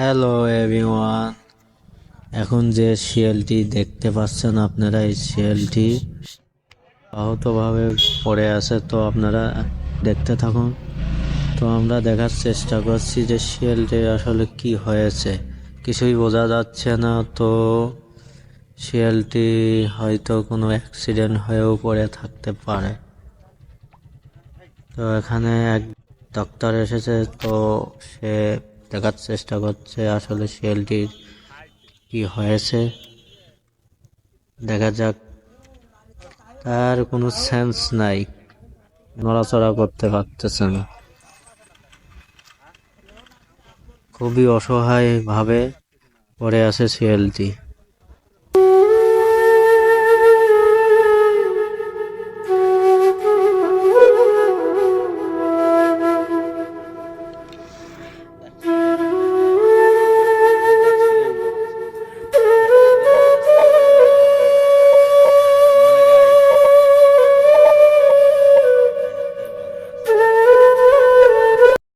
Hello everyone এখন যে শিয়ালটি দেখতে পাচ্ছেন আপনারা, এই শিয়ালটি আহতভাবে পড়ে আছে, তো আপনারা দেখতে থাকুন। তো আমরা দেখার চেষ্টা করছি যে শিয়ালটির আসলে কি হয়েছে। কিছুই বোঝা যাচ্ছে না, তো শিয়ালটি হয়তো কোনো অ্যাক্সিডেন্ট হয়েও পড়ে থাকতে পারে। তো এখানে এক ডক্টর এসেছে, তো সে দেখার চেষ্টা করছে আসলে শিয়ালটির কি হয়েছে। দেখা যাক, তার কোনো সেন্স নাই। নড়াচড়া করতে পারতেছে না। খুবই অসহায় ভাবে পড়ে আছে শিয়ালটি